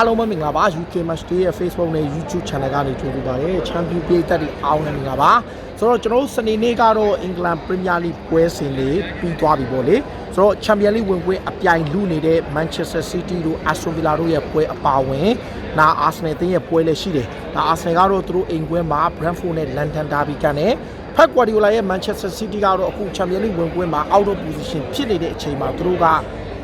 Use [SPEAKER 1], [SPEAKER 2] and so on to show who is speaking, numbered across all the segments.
[SPEAKER 1] အားလုံးပဲမင်္ဂလာပါ UK Match Day ရဲ့ Facebook နဲ့ YouTube Channel ကနေကြိုဆိုပါရစေ။ Champion ပြည်သက်တွေအားလုံးမင်္ဂလာပါ။ဆိုတော့ကျွန်တော်တို့စနေနေ့ကတော့ England Premier League ပွဲစဉ်လေးပြီးသွားပြီပေါ့လေ။ဆိုတော့ Champion League ဝင်ခွင့်အပြိုင်လူနေတဲ့ Manchester City တို့ Aston Villa တို့ရဲ့ပွဲအပါအဝင်နာ Arsenal တင်းရဲ့ပွဲလည်းရှိတယ်။ဒါ Arsenal ကတော့သူတို့အိမ်ကွင်းမှာ Brentford နဲ့ London Derby ကန်နဲ့ဖက်ကွာဒီယိုလာရဲ့ Manchester City ကတော့အခု Champion League ဝင်ခွင့်မှာ out of position ဖြစ်နေတဲ့အချိန်မှာသူတို့က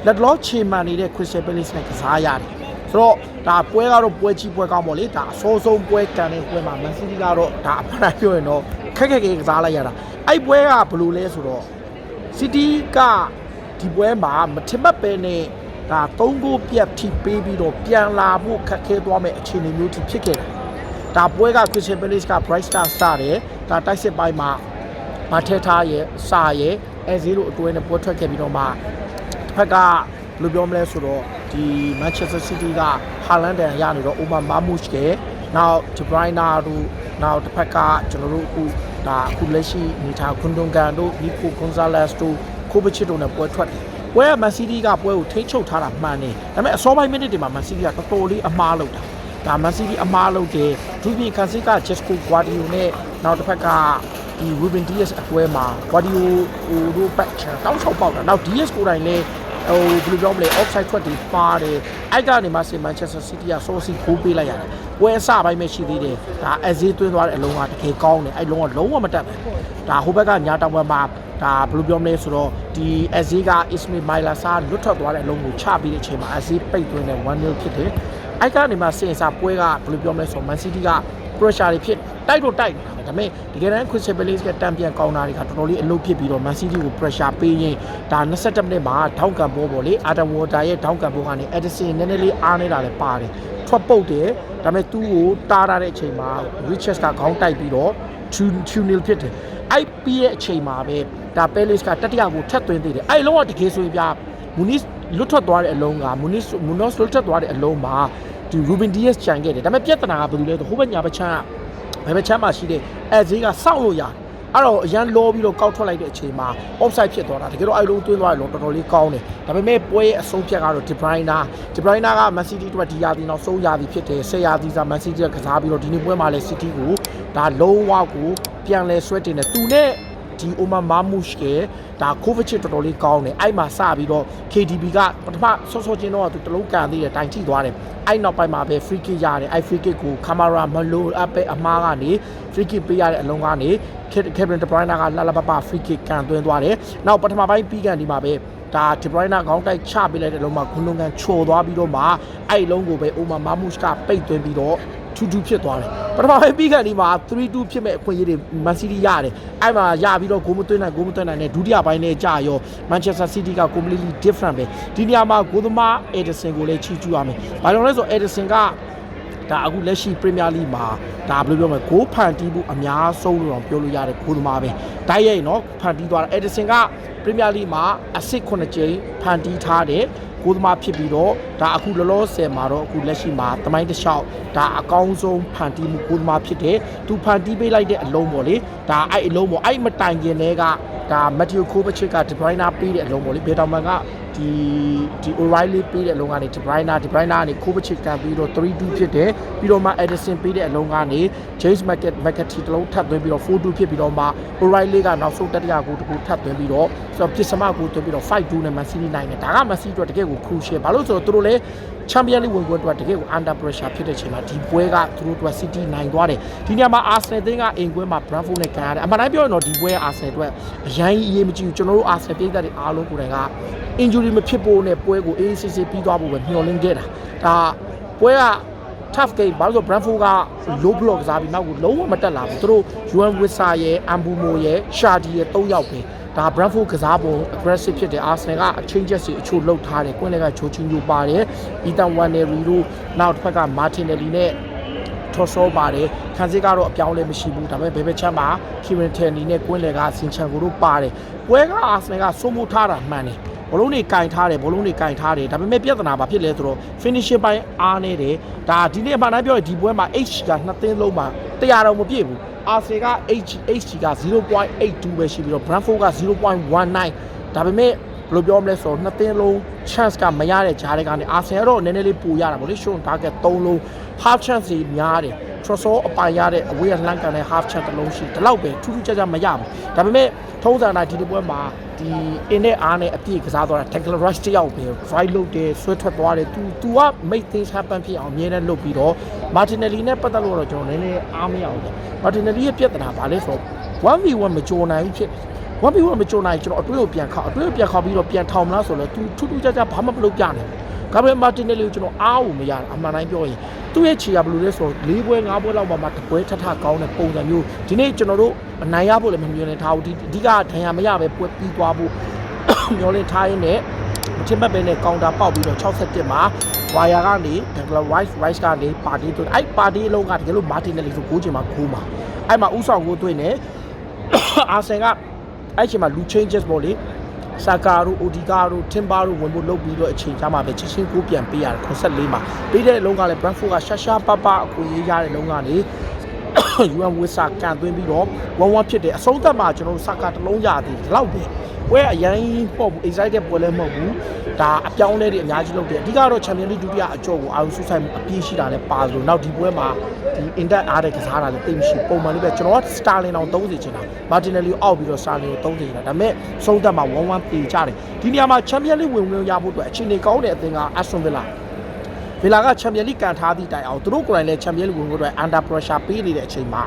[SPEAKER 1] လက်လောချေမှန်နေတဲ့ Crystal Palace နဲ့ကစားရတယ်။ ဆိုတော့ဒါပွဲကတော့ပွဲကြီးပွဲကောင်းပါလေဒါအစိုးဆုံးပွဲကန်တဲ့ပွဲမှာ Man City ကတော့ဒါအမှန်တိုင်းပြောရင်တော့ခက်ခက်ခဲကစားလိုက်ရတာအဲ့ပွဲကဘယ်လိုလဲဆိုတော့ City ကဒီပွဲမှာမထင်မှတ်ပဲနဲ့ဒါ၃ဂိုးပြတ်ထိပေးပြီးတော့ပြန်လာဖို့ခက်ခဲသွားမဲ့အခြေအနေမျိုးထိဖြစ်ခဲ့တယ်ဒါပွဲက Crystal Palace က Bright Star စတယ်ဒါတိုက်စစ်ပိုင်းမှာမထက်ထားရဲ့စာရဲ့အဲ0အတွဲနဲ့ပွဲထွက်ခဲ့ပြီးတော့မှတစ်ဖက်ကဘယ်လိုပြောမလဲဆိုတော့ ဒီ Manchester City က Haaland တန်ရနေတော့ Omar Marmoush ကနောက် De Bruyne တို့နောက်တစ်ဖက်ကကျွန်တော်တို့အခုဒါအခုလက်ရှိနေထားခွန်ဒွန်ကန်တို့ Nico Gonzalez တို့ကိုဗချစ်တို့နဲ့ပွဲထွက်တယ်ပွဲက Man City ကပွဲကိုထိန်းချုပ်ထားတာမှန်တယ်ဒါပေမဲ့အစောပိုင်းမိနစ်တွေမှာ Man City ကတော်တော်လေးအမားလုပ်တာဒါ Man City အမားလုပ်တယ်ဒူပီကန်စီက Jesco Guardiola နဲ့နောက်တစ်ဖက်ကဒီ Ruben Dias အကွဲမှာ Guardiola ဟိုတို့ပတ်ချတောင်းချောက်ပေါက်တာနောက် Dias ကိုယ်တိုင်လည်း ဟိုဘယ်လိုပြောမလဲ offside ထွက်ပြီးပါတယ်အဲ့ကနေမှစင် Manchester City က source ကိုပေးလိုက်ရတယ်ပွဲအစပိုင်းပဲရှိသေးတယ်ဒါအဇေးသွင်းသွားတဲ့အလုံးကတကယ်ကောင်းတယ်အဲ့လုံးကလုံးဝမတက်ဘူးဒါဟိုဘက်ကညာတောင်ဘက်မှာဒါဘယ်လိုပြောမလဲဆိုတော့ဒီအဇေးက Ismail Maila စာလွတ်ထွက်သွားတဲ့အလုံးကိုချပြီးတဲ့အချိန်မှာအဇေးပိတ်သွင်းတဲ့1-0ဖြစ်တယ်အဲ့ကနေမှစင်စာပွဲကဘယ်လိုပြောမလဲဆိုတော့ Man City က pressure တွေဖြစ်တိုက်တော့တိုက်နေတာပဲဒါပေမဲ့တကယ်တမ်း Crystal Palace ကတံပြန်ကောင်းတာတွေကတော်တော်လေးအလုပ်ဖြစ်ပြီးတော့ Man City ကို pressure ပေးရင်ဒါ27မိနစ်မှာထောက်ကန်ဘောပေါ့လေ Adam Water ရဲ့ထောက်ကန်ဘောကနေ Edison နည်းနည်းလေးအားနေတာလည်းပါတယ်ထွက်ပုတ်တယ်ဒါပေမဲ့သူ့ကိုတားရတဲ့အချိန်မှာ Richards ကခေါင်းတိုက်ပြီးတော့ 2 0 ဖြစ်တယ်အဲ့ပြီးတဲ့အချိန်မှာပဲဒါ Palace ကတတိယကိုထက်သွင်းသေးတယ်အဲ့လုံးဝတကယ်ဆိုရင်ပြ Muniz လွတ်ထွက်သွားတဲ့အလုံးက Muniz Munoz လွတ်ထွက်သွားတဲ့အလုံးမှာ ဒီ Ruben Dias ခြံခဲ့တယ်ဒါပေမဲ့ပြဿနာကဘယ်လိုလဲဆိုဟိုဘက်ညာဘက်ချမ်းကဘယ်ဘက်ချမ်းမှာရှိတဲ့အဲဈေးကစောင့်လို့ရတယ်အဲ့တော့အရန်လောပြီးတော့ကောက်ထွက်လိုက်တဲ့အချိန်မှာ offside ဖြစ်သွားတာတကယ်တော့အဲ့လိုသွင်းသွားတယ်လို့တော်တော်လေးကောင်းတယ်ဒါပေမဲ့ပွဲရဲ့အဆုံးဖြတ်ကတော့ De Bruyne De Bruyne က Man City အတွက်ဒီရာသီနောက်ဆုံးရာသီဖြစ်တယ်10ရာသီစာ Man City ကစားပြီးတော့ဒီနေ့ပွဲမှာလည်း City ကိုဒါလုံးဝကိုပြန်လဲဆွဲတင်တယ်သူနဲ့ ဒီ Omar Marmoush ကဒါ Kovacic တော်တော်လေးကောင်းတယ်အဲ့မှာစပြီးတော့ KDB ကပထမဆော့ဆော့ချင်းတော့သူတလုံးကန်သေးတယ်တိုင်ထိသွားတယ်အဲ့နောက်ပိုင်းမှာပဲ free kick ရတယ်အဲ့ free kick ကို Camara မလိုအပ်ပဲအမားကနေ free kick ပေးရတဲ့အလုံးကနေ Kevin De Bruyne ကလှလှပပ free kick ကန်သွင်းသွားတယ်နောက်ပထမပိုင်းပြီးကန်ဒီမှာပဲဒါ De Bruyne ခေါင်းတိုက်ချပေးလိုက်တဲ့လုံးမှာဂွန်လုံကန်ချော်သွားပြီးတော့မှအဲ့လုံးကိုပဲ Omar Marmoush ကပိတ်သွင်းပြီးတော့ 2-2ဖြစ်သွားတယ်ပထမပိုင်းပြီးကန်ဒီမှာ3-2ဖြစ်မဲ့အခွင့်အရေးတွေ Man City ရတယ်အဲ့မှာရပြီးတော့ဂိုးမသွင်းနိုင်ဂိုးမသွင်းနိုင်နဲ့ဒုတိယပိုင်းနဲ့ကြာရော Manchester City က completely different ပဲဒီနေရာမှာဂိုးသမား Edison ကိုလည်းချီးကျူးရမယ်ဘာကြောင့်လဲဆိုတော့ Edison က ဒါအခုလက်ရှိ Premier League မှာဒါဘယ်လိုပြောမလဲဂိုးဖန်တီးဖို့အများဆုံးလို့တော့ပြောလို့ရတယ်ဂိုးသမားပဲတိုက်ရိုက်နော်ဖန်တီးသွားတာ Edison က Premier League မှာအဆစ်9ကြိမ်ဖန်တီးထားတယ်ကိုသမားဖြစ်ပြီးတော့ဒါအခုလောလောဆယ်မှာတော့အခုလက်ရှိမှာတမိုင်းတစ်လျှောက်ဒါအကောင်းဆုံးဖန်တီးမှုကိုသမားဖြစ်တယ်သူဖန်တီးပေးလိုက်တဲ့အလုံးပေါ့လေဒါအဲ့အလုံးပေါ့အဲ့မတိုင်ခင်တည်းကဒါမက်တီယိုကိုဗချစ်ကဒီဘရိုင်းနာပေးတဲ့အလုံးပေါ့လေဘေတောင်မန်က ဒီဒီ O'Reilly ပေးတဲ့အလုံးကနေ De Bruyne De Bruyne ကနေ Kovacic ကန်ပြီးတော့3-2ဖြစ်တယ်ပြီးတော့မှ Edison ပေးတဲ့အလုံးကနေ James Market McAtee တလုံးထပ်သွင်းပြီးတော့4-2ဖြစ်ပြီးတော့မှ O'Reilly ကနောက်ဆုံးတတိယဂိုးတစ်ခုထပ်သွင်းပြီးတော့ဆိုတော့ပစ္စမဂိုးသွင်းပြီးတော့5-2နဲ့ Man City နိုင်တယ်ဒါက Man City အတွက်တကယ်ကို crucial ဘာလို့ဆိုတော့သူတို့လည်း Champion League ဝင်ခွင့်အတွက်တကယ်ကို under pressure ဖြစ်တဲ့အချိန်မှာဒီပွဲကသူတို့အတွက် City နိုင်သွားတယ်ဒီနေရာမှာ Arsenal သင်းကအိမ်ကွင်းမှာ Brentford နဲ့ကန်ရတယ်အမှန်တိုင်းပြောရင်တော့ဒီပွဲက Arsenal အတွက်အရင်အရေးမကြီးဘူးကျွန်တော်တို့ Arsenal ပြည်သက်တွေအားလုံးကိုယ်တိုင်က injury မဖြစ်ဖို့နဲ့ပွဲကို ACC ပြီးသွားဖို့ပဲမျှော်လင့်ခဲ့တာဒါပွဲက tough game ဘာလို့ဆို Brentford က low block ကစားပြီးနောက်ကိုလုံးဝမတက်လာဘူးသူတို့ Juan Wissa ရဲ့ Ambumo ရဲ့ Shardy ရဲ့၃ယောက်ပဲဒါ Brentford ကစားပုံ aggressive ဖြစ်တယ် Arsenal ကအချင်းချက်စီအချို့လှုပ်ထားတယ်ကွင်းလက်ကချိုချင်းညိုပါတယ် Ethan Wannery တို့နောက်တစ်ဖက်က Martinelli နဲ့ထော်ဆောပါတယ်ခံစစ်ကတော့အပြောင်းလဲမရှိဘူးဒါပေမဲ့ဘယ်ဘက်ချမ်းမှာ Kieran Tierney နဲ့ကွင်းလက်ကစင်ချန်ကိုတို့ပါတယ်ပွဲက Arsenal ကစိုးမိုးထားတာမှန်တယ် ဘလုံးတွေကင်ထားတယ်ဘလုံးတွေကင်ထားတယ်ဒါပေမဲ့ပြဿနာဘာဖြစ်လဲဆိုတော့ finishing ပိုင်းအားနေတယ်ဒါဒီနေ့အမှန်တမ်းပြောရင်ဒီပွဲမှာ H ကနှစ်သင်းလုံးမှာ100တော့မပြည့်ဘူး Arsenal က H HG က0.82ပဲရှိပြီးတော့ Brentford က0.19ဒါပေမဲ့ဘယ်လိုပြောမလဲဆိုတော့နှစ်သင်းလုံး chance ကမရတဲ့ဂျားတွေကနေအာဆင်ကတော့နည်းနည်းလေးပူရတာပေါ့လေ short target 3လုံး half chance ကြီးများတယ် Trossard အပိုင်ရတဲ့အဝေးကလှမ်းကန်တဲ့ half chance တစ်လုံးရှိဒီလောက်ပဲထူးထူးခြားခြားမရဘူးဒါပေမဲ့ထုံးစံတိုင်းဒီဒီပွဲမှာဒီအင်းနဲ့အားနဲ့အပြည့်ကစားသွားတာ tackle rush တစ်ယောက်ပဲ right လုပ်တယ်ဆွဲထွက်သွားတယ် तू तू က make things happen ဖြစ်အောင်အမြဲတမ်းလုပ်ပြီးတော့ Martinelli နဲ့ပတ်သက်လို့တော့ကျွန်တော်နည်းနည်းအားမရအောင်တယ် Martinelli ရဲ့ပြဿနာဘာလဲဆိုတော့ 1v1 မကြိုနိုင်ဘူးဖြစ်တယ် one v one မကြုံနိုင်ကျွန်တော်အတွေ့ကိုပြန်ခောက်အတွေ့ကိုပြန်ခောက်ပြီးတော့ပြန်ထောင်မလားဆိုတော့ तू ထူးထူးခြားခြားဘာမှမလုပ်ပြနိုင်ဘူး ဂါဘရီမာတင်နယ်လီကိုကျွန်တော်အားကိုမရတာအမှန်တိုင်းပြောရင်သူ့ရဲ့ခြေကဘယ်လိုလဲဆိုတော့၄ပွဲ၅ပွဲလောက်မှမှတပွဲထထကောင်းတဲ့ပုံစံမျိုးဒီနေ့ကျွန်တော်တို့အနိုင်ရဖို့လည်းမမြင်နေထားဘူးဒီအဓိကဒဏ်ရာမရပဲပွဲပြီးသွားဖို့မျောလင်းထားရင်းနဲ့မချစ်မက်ပဲနဲ့ကောင်တာပေါက်ပြီးတော့61မှာဝါယာကနေ Dangler Rice Rice ကနေပါတီတွေ့အဲ့ပါတီအလုံးကတကယ်လို့မာတင်နယ်လီဆိုကိုးချင်မှာကိုးမှာအဲ့မှာဥဆောင်ကိုတွေ့နေအာဆင်ကအဲ့ချိန်မှာလူ changes ပေါ့လေ ဆာကာတို့အိုဒီကာတို့တင်ဘာတို့ဝင်ဖို့လုပ်ပြီးတော့အချိန်ချမှာပဲချက်ချင်းကိုပြန်ပေးရတယ်84မှာပေးတဲ့လုံးကလည်း Brentford ကရှာရှာပပအကူရေးရတဲ့လုံးကနေ UN ဝစ်စာကန်သွင်းပြီးတော့1-1ဖြစ်တယ်အဆုံးသတ်မှာကျွန်တော်တို့ဆာကာတစ်လုံးရသေးတယ်ဒီလောက်ပဲပွဲအရင်ပေါ့ဘူး excited ပွဲလည်းမဟုတ်ဘူးဒါအပြောင်းလဲတွေအများကြီးလုပ်တယ်အဓိကတော့ Champions League ဒုတိယအကျော်ကိုအာရုံစူးစိုက်မှုအပြည့်ရှိတာလည်းပါလို့နောက်ဒီပွဲမှာဒီ inter အားတဲ့ကစားတာလည်းတိတ်မရှိပုံမှန်လေးပဲကျွန်တော်က Starling အောင်30ချင်တာ Martinelli ကိုအောက်ပြီးတော့ Starling ကို30ချင်တာဒါပေမဲ့ဆုံးသက်မှာ1-1ပြေကြတယ်ဒီနေရာမှာ Champions League ဝင်ဝင်ရဖို့အတွက်အခြေအနေကောင်းတဲ့အသင်းက Aston Villa ဗီလာကချန်ပီယံလိကန်ထားသည့်တိုင်အောင်သူတို့ကိုယ်တိုင်လည်းချန်ပီယံလိဝင်ဖို့အတွက် under pressure ပေးနေတဲ့အချိန်မှာ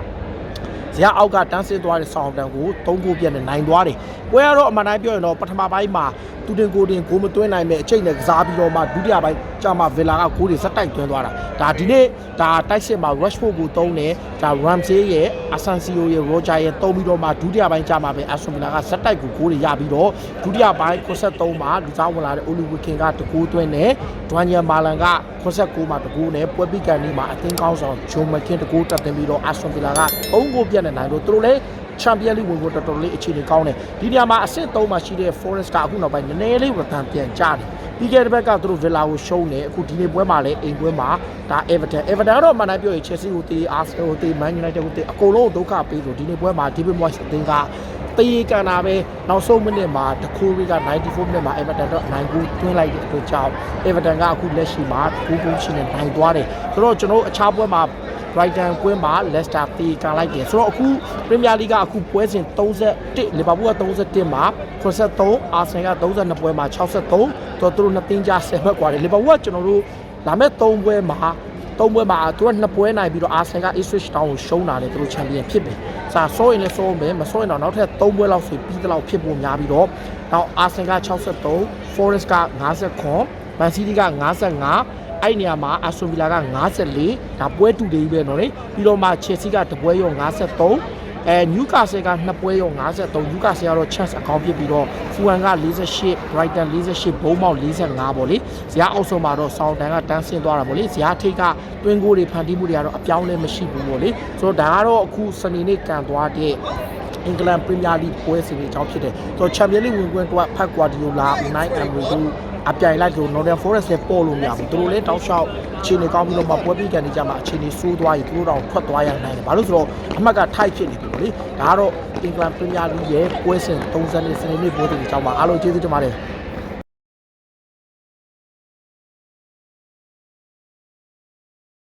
[SPEAKER 1] ဇရာအောက်ကတန်းဆင်းသွားတဲ့ဆောင်းတန်ကို၃ဂိုးပြတ်နဲ့နိုင်သွားတယ်။ပွဲကတော့အမှန်တိုင်းပြောရင်တော့ပထမပိုင်းမှာတူတင်ကိုတင်ဂိုးမသွင်းနိုင်မဲ့အချိန်နဲ့ကစားပြီးတော့မှဒုတိယပိုင်းကျမှဗီလာကဂိုးတွေစက်တိုက်သွင်းသွားတာ။ဒါဒီနေ့ဒါတိုက်စစ်မှာ Rashford ကိုသုံးတယ်။ဒါ Ramsey ရဲ့ Asensio ရဲ့ Roger ရဲ့သုံးပြီးတော့မှဒုတိယပိုင်းကျမှပဲ Aston Villa ကစက်တိုက်ကိုဂိုးတွေရပြီးတော့ဒုတိယပိုင်း63မှာလူစားဝင်လာတဲ့ Oliver King ကတကူသွင်းတယ်။ Dwayne Marlon က89မှာတကူနဲ့ပွဲပိကန်ဒီမှာအသင်းကောင်းဆောင်ဂျွန်မကင်တကူတက်တင်ပြီးတော့ Aston Villa က3ဂိုးပြတ်နေနိုင်လို့သူတို့လည်းချန်ပီယံလိဝင်ဖို့တော်တော်လေးအခြေအနေကောင်းတယ်ဒီနေရာမှာအဆင့်3မှာရှိတဲ့ Forest ကအခုနောက်ပိုင်းနည်းနည်းလေးရတန်ပြန်ကြတယ်ပြီးခဲ့တဲ့ဘက်ကသူတို့ Villa ကိုရှုံးတယ်အခုဒီနေ့ပွဲမှာလည်းအိမ်ပွဲမှာဒါ Everton Everton ကတော့မှန်တိုင်းပြောရင် Chelsea ကိုတေး Arsenal ကိုတေး Man United ကိုတေးအကုန်လုံးဒုက္ခပေးလို့ဒီနေ့ပွဲမှာ David Moyes အသင်းကတေးကန်တာပဲနောက်ဆုံးမိနစ်မှာတခိုးရီက94မိနစ်မှာ Everton တော့နိုင်ကူတွင်းလိုက်တဲ့အတွက်ကြောင့် Everton ကအခုလက်ရှိမှာကူးကူးချင်းနဲ့နိုင်သွားတယ်ဆိုတော့ကျွန်တော်အခြားပွဲမှာ Brighton ကွင်းမှာ Leicester တေကန်လိုက်တယ်ဆိုတော့အခု Premier League ကအခုပွဲစဉ်31 Liverpool က31မှာ83 Arsenal က32ပွဲမှာ63တော့သူတို့နှစ်သင်းကြား10ဘက်กว่าတယ် Liverpool ကကျွန်တော်တို့လာမဲ့3ပွဲမှာ3ပွဲမှာသူက2ပွဲနိုင်ပြီးတော့ Arsenal က Ipswich Town ကိုရှုံးတာလေသူတို့ချန်ပီယံဖြစ်ပြီ။စာဆိုးရင်လည်းဆိုးမယ်မဆိုးရင်တော့နောက်ထပ်3ပွဲလောက်ဆိုပြီးတော့ဖြစ်ဖို့များပြီးတော့နောက် Arsenal က63 Forest က59 Man City က55 အဲ့နေရာမှာအာဆွန်ဗီလာက54ဒါပွဲတူတေးကြီးပဲနော်လေပြီးတော့မှချယ်ဆီကတပွဲရော53အဲနျူကာဆယ်က2ပွဲရော53နျူကာဆယ်ကတော့ chance အကောင်းဖြစ်ပြီးတော့ဖူဟန်က48 Brighton 48ဘုံမောက်55ပေါ့လေဇရာအောက်ဆုံးမှာတော့ဆောင်းတန်ကတန်းဆင်းသွားတာပေါ့လေဇရာထိတ်ကတွင်းကိုတွေဖန်တီးမှုတွေကတော့အပြောင်းလဲမရှိဘူးပေါ့လေဆိုတော့ဒါကတော့အခုစနေနေ့ကန်သွားတဲ့အင်္ဂလန်ပရီးမီးယားလိပွဲစဉ်တွေအကြောင်းဖြစ်တယ်ဆိုတော့ချန်ပီယံလိဝင်ခွင့်တော့ဖတ်ကွာဒီယိုလာ Unai Emery အမ်ရီတို့အပြိုင်လိုက်လို့ Northern Forest လည်းပေါ်လို့မရဘူးသူတို့လည်းတောက်လျှောက်အခြေအနေကောင်းပြီးတော့မှပွဲပြီးကန်နေကြမှာအခြေအနေဆိုးသွားရင်သူတို့တော့ထွက်သွားရနိုင်တယ်ဘာလို့ဆိုတော့အမှတ်ကထိုက်ဖြစ်နေပြီပေါ့လေဒါကတော့အင်္ဂလန်ပရီးမီယာလိရဲ့ပွဲစဉ်30နှစ်စနေနေ့ပွဲစဉ်အကြောင်းပါအားလုံးကျေးဇူးတင်ပါတယ်